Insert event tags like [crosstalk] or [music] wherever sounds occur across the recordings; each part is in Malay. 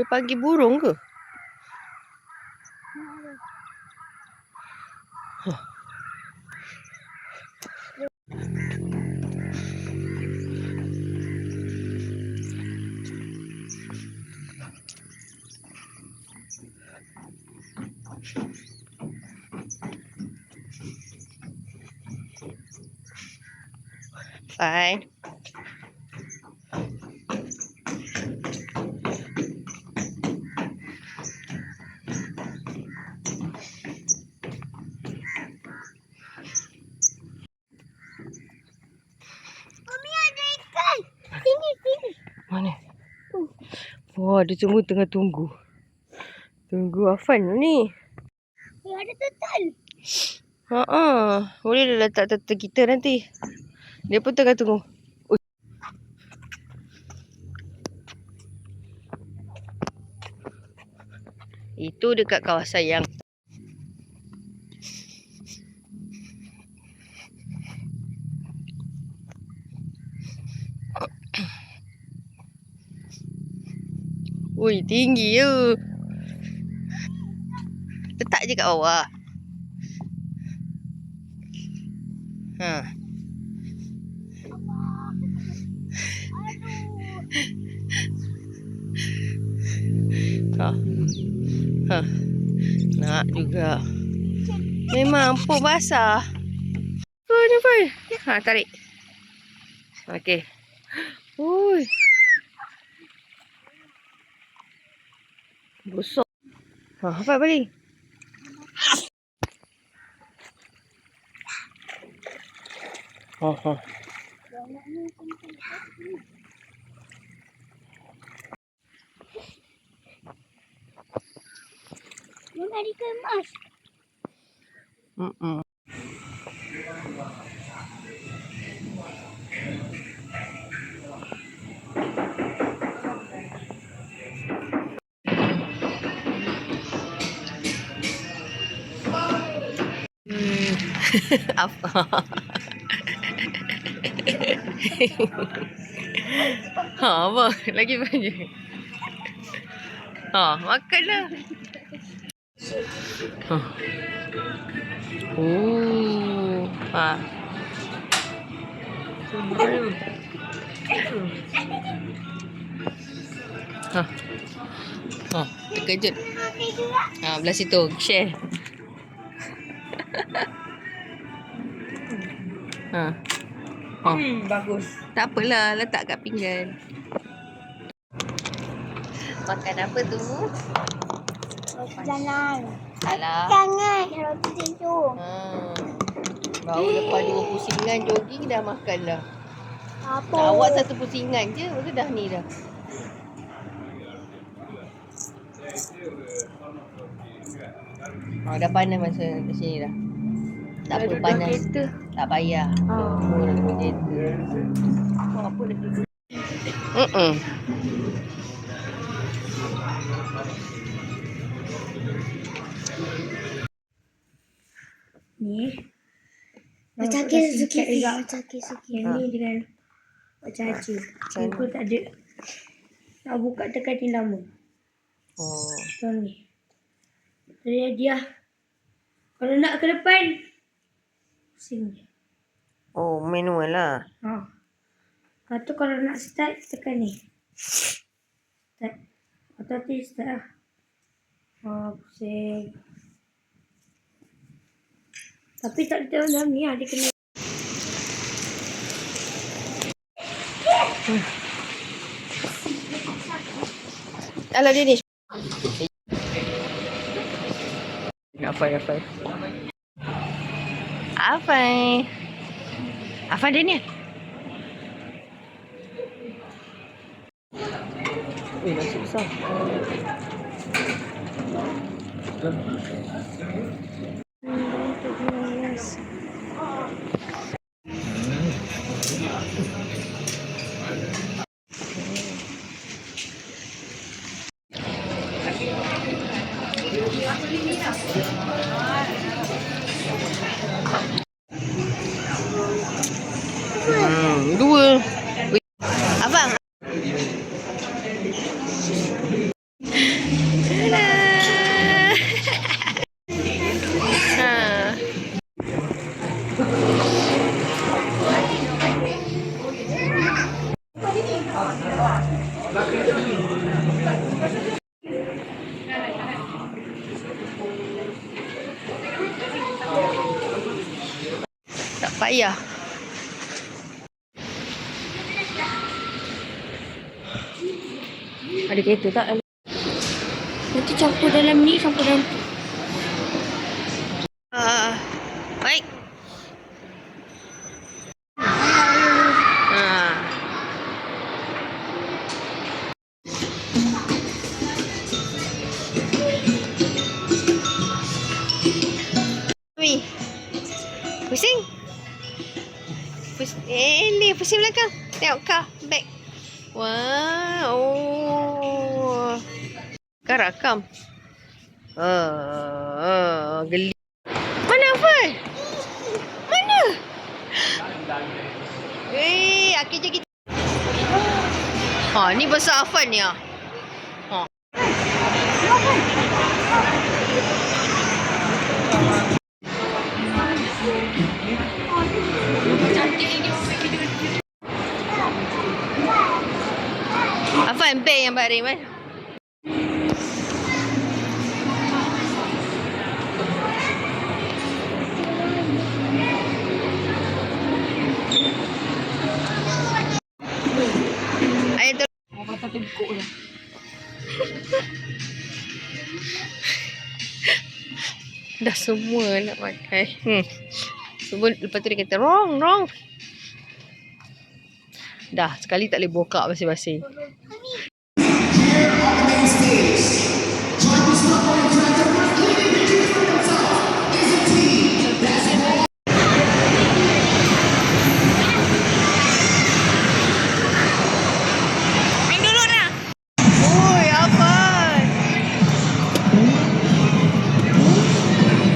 Dia panggil burung ke? Fine. Wah, dia semua tengah tunggu. Tunggu Afan ni. Eh, ada total. Ha ah, boleh dah letak turtle kita nanti. Dia pun tengah tunggu. Ui. Itu dekat kawasan yang Ui, tinggi je. Letak je kat bawah. Ha. Ha. Ha. Nak juga. Memang pun basah. Oh, pun. Ha, tarik. Okey. Ui. Busuk. Ha, apa balik? Ha, ha. Ikan emas. Mm-mm. [laughs] Apa? ha, apa? Lagi banyak. Ha, makanlah. Ha. Oh, ha. Ha. Ha, terkejut. Ha, belah situ. Share. [laughs] ha. Ha. Hmm, bagus. Tak apalah, letak kat pinggan. Makan apa tu? Roti canang. Salah. Jangan. Roti cincung. Ha. Baru lepas dua pusingan jogging dah makan dah. Apa? Awak satu pusingan je, baru dah ni dah. Oh, dah panas masa ke sini dah. Tak apa panas. Kereta. Tak payah. Oh. Kereta. Apa dah. Mm-mm. Ni. Macam dah suki. juga. Macam kes suki. Yang ni dengan macam haji. Macam Aku tak ada. Nak buka tekan ni lama. Oh. Macam ni. Dari hadiah. Kalau nak ke depan. Je. Oh, manual lah. Ha. Lepas tu kalau nak start, tekan ni. Start. Atau tu start lah. Ha, pusing. Tapi tak ada dalam ni lah. Dia kena Alah dia ni. Afai, Afai. Afai. Afai dia ni. Eh, masih besar. Hmm, dua. Wih. Abang. Payah. Ada kereta tak? Nanti campur dalam ni, campur dalam tu. Ah, baik. Ah. Pusing. Pus eh, ni pusing belakang. Tengok kau, back. Wah, oh. Kau rakam. Ah, geli. Mana Afan? Mana? Akhir je kita. Ha, ni besar Afan ni ah. Ha. Tu. Oh, patah teguk lah. [laughs] Dah semua nak pakai. Hmm. Semua lepas tu dia kata wrong, wrong. Dah, sekali tak boleh bokak masing-masing.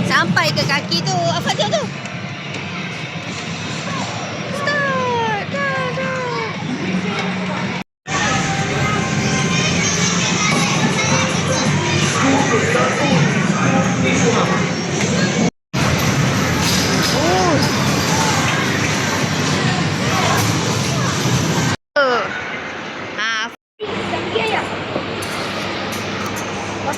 Sampai ke kaki tu. Apa tu tu?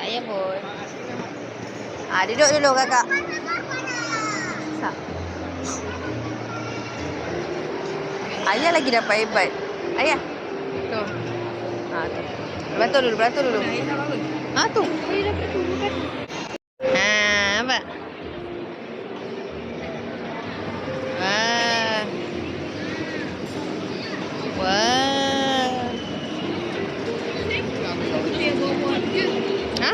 Payah pun. Ah, duduk dulu kakak. Ayah lagi dapat hebat. Ayah. Tu. Ha tu. Beratur dulu, beratur dulu. Ha tu. Ha, apa? Wah. Wah. Ha?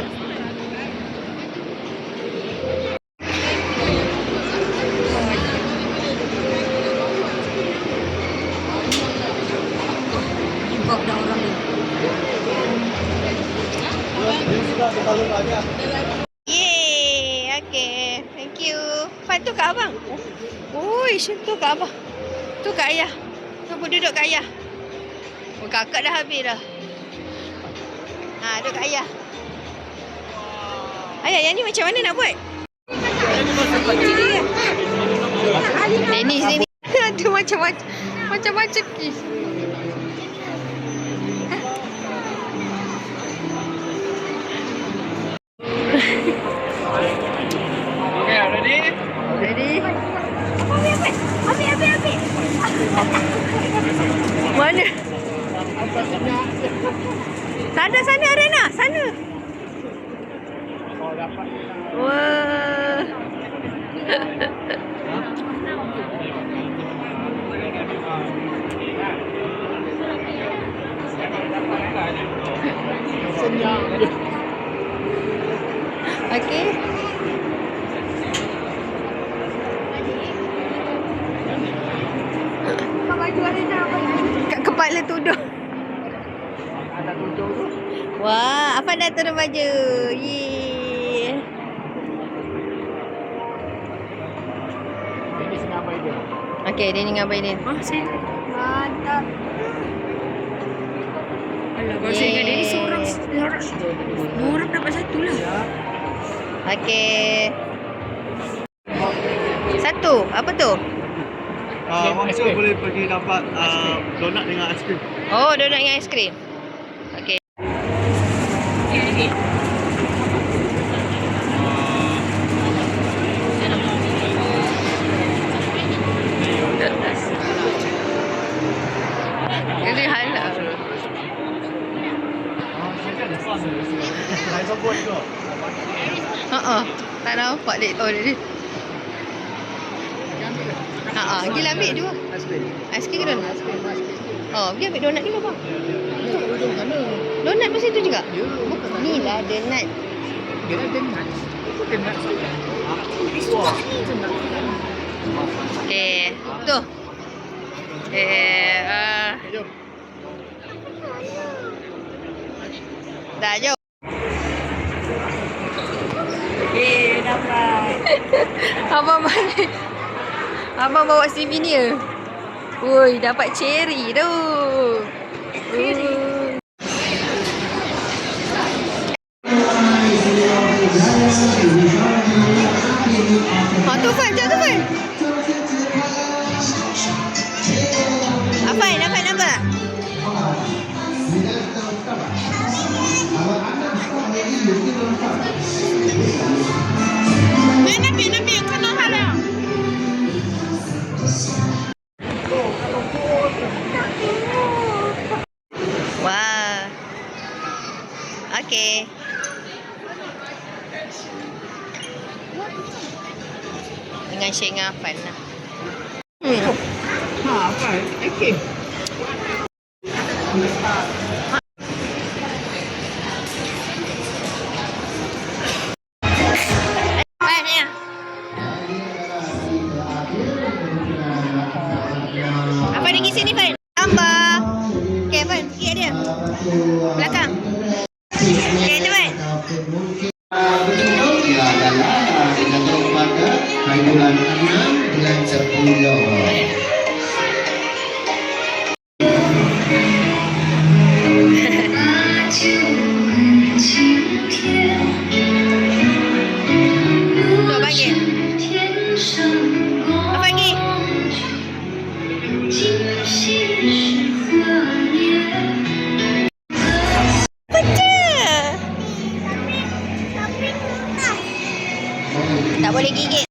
Jumpa dah orang ni. Yeay, okay. Thank you. Fan tu kat abang. Ui, tu kat abang. Tu kat ayah. Pun duduk kat ayah. Oh, kakak dah habis dah. Ha, duduk kat ayah. Ayah, yang ni macam mana nak buat? Dennis ni ni. Ada macam-macam. Macam-macam kes. Ready? Ambil, ambil, ambil. Mana? Sana, sana Arena. Sana. Wah. [laughs] Okey. Baju Arena, baju. Kat kepala tudung. Dah turun baju? Yeay. dengan Abang Aidil. Okey, dia dengan Abang Aidil. Ah, saya Mantap. Alah, kalau saya dengan dia ni seorang seorang dua orang dapat satu lah. Okey. Satu. Apa tu? Ah, Uh, Aiskrim. Mangsa boleh pergi dapat uh, donat dengan aiskrim. Oh, donat dengan aiskrim. Okey. Ini halal. Sebut tu. Ha ah. Tak nampak dek oh dia. Ha ah, gila ambil dua. Aiskrim. Aiskrim ke donat? Oh, pergi ambil donat dulu bang. Donat masa tu juga? Bukan. Ni lah donat. Dia saja. Okay. Tu. Eh. Jom. Dah jom. Eh, dapat. Abang balik. Abang bawa [laughs] souvenir. Ui, dapat cherry tu. Cherry. Ha tu jom tu Fan. Okey. Dengan Syed dengan Afan lah. Hmm. Ha, apa? Okey. Afan lah. Afan pergi sini Fan. Tambah. Okay Afan, pergi dia. Belakang. Kedua. Kedua. Kedua. Kedua. Kedua. Kedua. Kedua. Kedua. Kedua. Kedua. Kedua. Kedua. Kedua. Tak boleh